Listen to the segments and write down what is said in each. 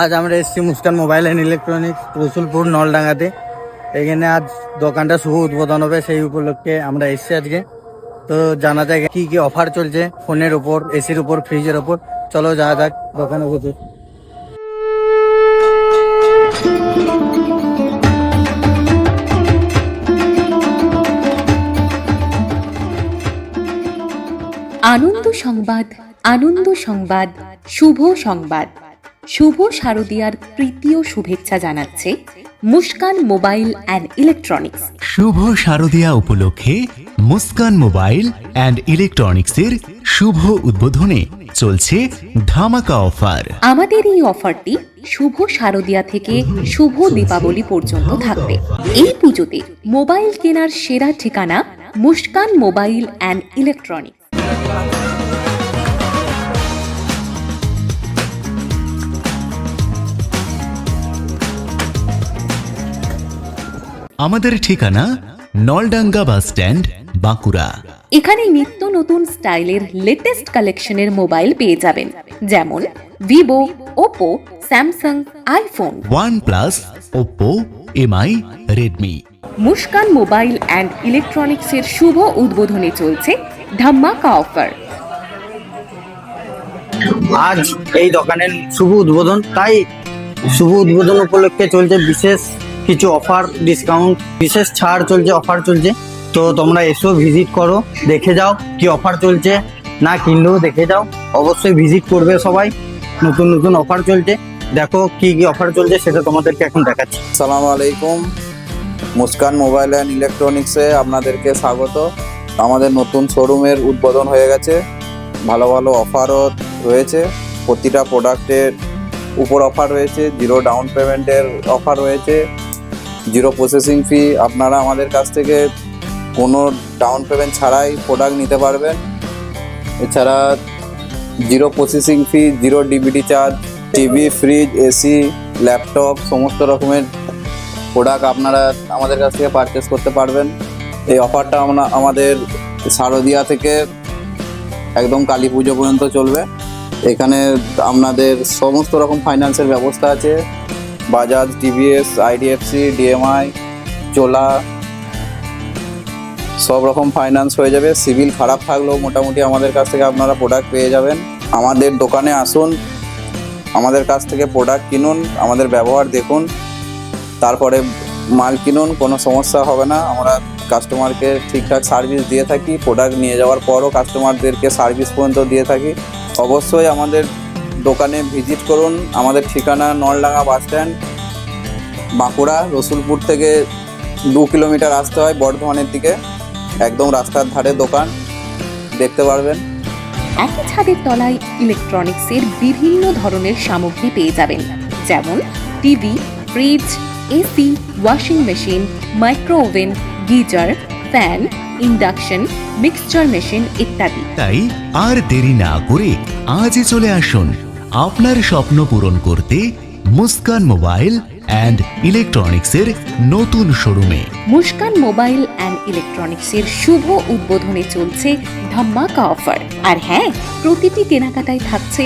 আজ আমরা এসেছি Muskan mobile and electronics Rasulpur, নলডাঙ্গাতে। এখানে আজ দোকানটা শুভ উদ্বোধন হবে, সেই উপলক্ষে আমরা এসেছি আজকে। তো জানা যায় কি কি অফার চলছে ফোনের উপর, এসির উপর ফ্রিজের উপর। চলো যাওয়া যাক দোকানে বুঝে আনন্দ সংবাদ আনন্দ সংবাদ, শুভ সংবাদ। শুভ শারদিয়ার তৃতীয় শুভেচ্ছা জানাচ্ছে মুস্কান মোবাইল অ্যান্ড ইলেকট্রনিক্স। শুভ শারদিয়া উপলক্ষে মুস্কান মোবাইল অ্যান্ড ইলেকট্রনিক্সের শুভ উদ্বোধনে চলছে ধামাকা অফার। আমাদের এই অফারটি শুভ শারদিয়া থেকে শুভ দীপাবলি পর্যন্ত থাকবে। এই পুজোতে মোবাইল কেনার সেরা ঠিকানা মুস্কান মোবাইল অ্যান্ড ইলেকট্রনিক্স। আমাদের ঠিকানা নলডাঙ্গা বাস স্ট্যান্ড বাঁকুড়া। এখানে নিত্য নতুন স্টাইলের লেটেস্ট কালেকশনের মোবাইল পেয়ে যাবেন। যেমন Vivo Oppo Samsung iPhone OnePlus Oppo MI Redmi Muskan mobile and ইলেকট্রনিক্সের শুভ উদ্বোধনে চলছে ধাম্মাকা অফার। আজ এই দোকানের শুভ উদ্বোধন তাই শুভ উদ্বোধন উপলক্ষে চলছে বিশেষ কিছু অফার ডিসকাউন্ট বিশেষ ছাড় চলছে অফার চলছে। তো তোমরা এসো ভিজিট করো, দেখে যাও কি অফার চলছে। না কিনলেও দেখে যাও। অবশ্যই ভিজিট করবে সবাই। নতুন নতুন অফার চলছে। দেখো কি কি অফার চলছে, সেটা তোমাদেরকে এখন দেখাচ্ছি। সালামু আলাইকুম। মুস্কান মোবাইল অ্যান্ড ইলেকট্রনিক্সে আপনাদেরকে স্বাগত। আমাদের নতুন শোরুমের উদ্বোধন হয়ে গেছে। ভালো ভালো অফারও রয়েছে। প্রতিটা প্রোডাক্টের উপর অফার রয়েছে। জিরো ডাউন পেমেন্টের অফার রয়েছে। জিরো প্রসেসিং ফি আপনারা আমাদের কাছ থেকে কোনো ডাউন পেমেন্ট ছাড়াই প্রোডাক্ট নিতে পারবেন। এছাড়া zero processing fee zero DBT charge TV fridge AC laptop সমস্ত রকমের প্রোডাক্ট আপনারা আমাদের কাছ থেকে পারচেস করতে পারবেন। এই অফারটা আমরা, আমাদের শারদিয়া থেকে একদম কালী পুজো পর্যন্ত চলবে। এখানে আপনাদের সমস্ত রকম ফাইন্যান্সের ব্যবস্থা আছে। Bajaj TVS IDFC DMI Chola, সব রকম ফাইন্যান্স হয়ে যাবে। সিভিল খারাপ থাকলেও মোটামুটি আমাদের কাছ থেকে আপনারা প্রোডাক্ট পেয়ে যাবেন। আমাদের দোকানে আসুন, আমাদের কাছ থেকে প্রোডাক্ট কিনুন, আমাদের ব্যবহার দেখুন, তারপরে মাল কিনুন, কোনো সমস্যা হবে না। আমরা কাস্টমারকে ঠিকঠাক সার্ভিস দিয়ে থাকি প্রোডাক্ট নিয়ে যাওয়ার পরও কাস্টমারদেরকে সার্ভিস পর্যন্ত দিয়ে থাকি। অবশ্যই আমাদের দোকানে ভিজিট করুন। আমাদের ঠিকানা নলডাঙ্গা বাস স্ট্যান্ড, বাঁকুড়া, রসুলপুর থেকে দু কিলোমিটার আসতে হয় বর্ধমানের দিকে। একদম রাস্তার ধারে দোকান, দেখতে পারবেন। একই ছাদের তলায় ইলেকট্রনিক্সের বিভিন্ন ধরনের সামগ্রী পেয়ে যাবেন। যেমন TV, fridge, AC, washing machine, micro oven, geyser, fan induction mixture machine ইত্যাদি। তাই আর দেরি না করে আজই চলে আসুন আপনার স্বপ্ন পূরণ করতে মুস্কান মোবাইল অ্যান্ড ইলেকট্রনিক্সের নতুন শোরুমে। মুস্কান মোবাইল অ্যান্ড ইলেকট্রনিক্সের শুভ উদ্বোধনে চলছে ধাম্মাকা অফার। আর হ্যাঁ প্রতিটি কেনাকাটায় থাকছে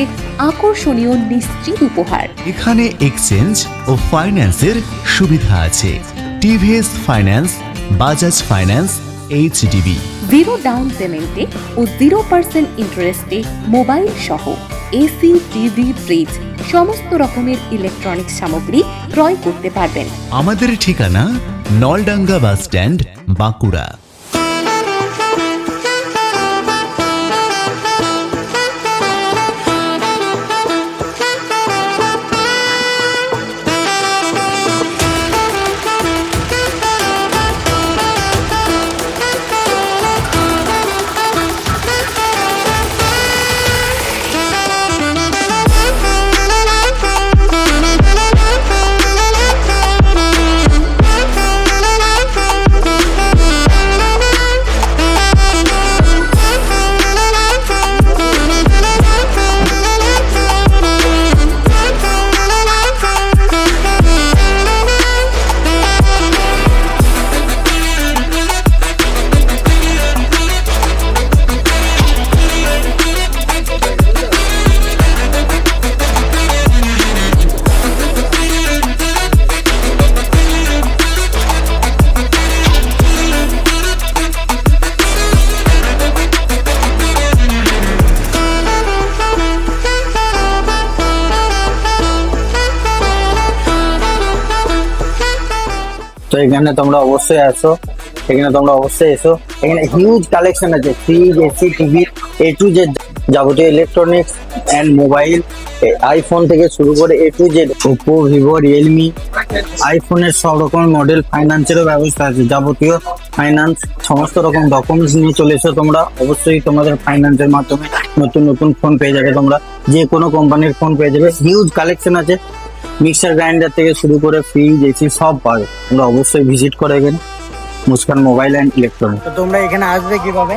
আকর্ষণীয় নিশ্চিত উপহার। এখানে এক্সচেঞ্জ ও ফাইন্যান্সের সুবিধা আছে। TVS finance Bajaj finance HDB zero down পেমেন্টে ও জিরো পার্সেন্ট ইন্টারেস্টে মোবাইল সহ এসি টিভি ফ্রিজ সমস্ত রকমের ইলেকট্রনিক্স সামগ্রী ক্রয় করতে পারবেন। আমাদের ঠিকানা নলডাঙ্গা বাস স্ট্যান্ড বাঁকুড়া। এখানে তোমরা অবশ্যই আসো। এখানে তোমরা অবশ্যই এসো। এখানে হিউজ কালেকশন আছে। Fridge AC TV A to Z যাবতীয় ইলেকট্রনিক্স অ্যান্ড মোবাইল আইফোন থেকে শুরু করে A to Z Oppo Vivo Realme আইফোনের সব রকমের মডেল ফাইন্যান্সেরও ব্যবস্থা আছে। যাবতীয় ফাইন্যান্স সমস্ত রকম ডকুমেন্টস নিয়ে চলে এসো তোমরা। অবশ্যই তোমাদের ফাইন্যান্সের মাধ্যমে নতুন নতুন ফোন পেয়ে যাবে তোমরা। যে কোনো কোম্পানির ফোন পেয়ে যাবে। হিউজ কালেকশন আছে। মিক্সার গ্রাইন্ডার থেকে শুরু করে ফ্রিজ এসি সব পাবে। তোমরা অবশ্যই ভিজিট করে এখানে মুস্কান মোবাইল অ্যান্ড ইলেকট্রনিক তো তোমরা এখানে আসবে কীভাবে?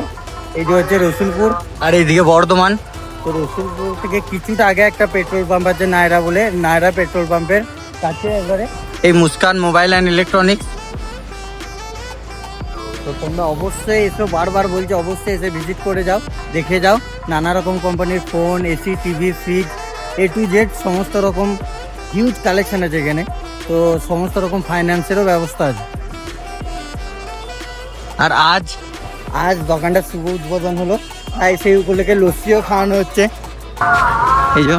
এই যে হচ্ছে রসুলপুর। আর এইদিকে বর্ধমান। তো রসুলপুর থেকে কিছুটা আগে একটা পেট্রোল পাম্প আছে নায়রা বলে নায়রা পেট্রোল পাম্পের কাছে এবারে এই মুস্কান মোবাইল অ্যান্ড ইলেকট্রনিক্স তো তোমরা অবশ্যই এসো বারবার বলছি অবশ্যই এসে ভিজিট করে যাও দেখে যাও। নানা রকম কোম্পানির phone AC TV fridge A to Z সমস্ত রকম হিউজ কালেকশন আছে এখানে। তো সমস্ত রকম ফাইন্যান্সেরও ব্যবস্থা আছে। আর আজ আজ দোকানটা শুভ উদ্বোধন হলো। তাই সেই উপলক্ষে লস্যিও খাওয়ানো হচ্ছে। এই যে।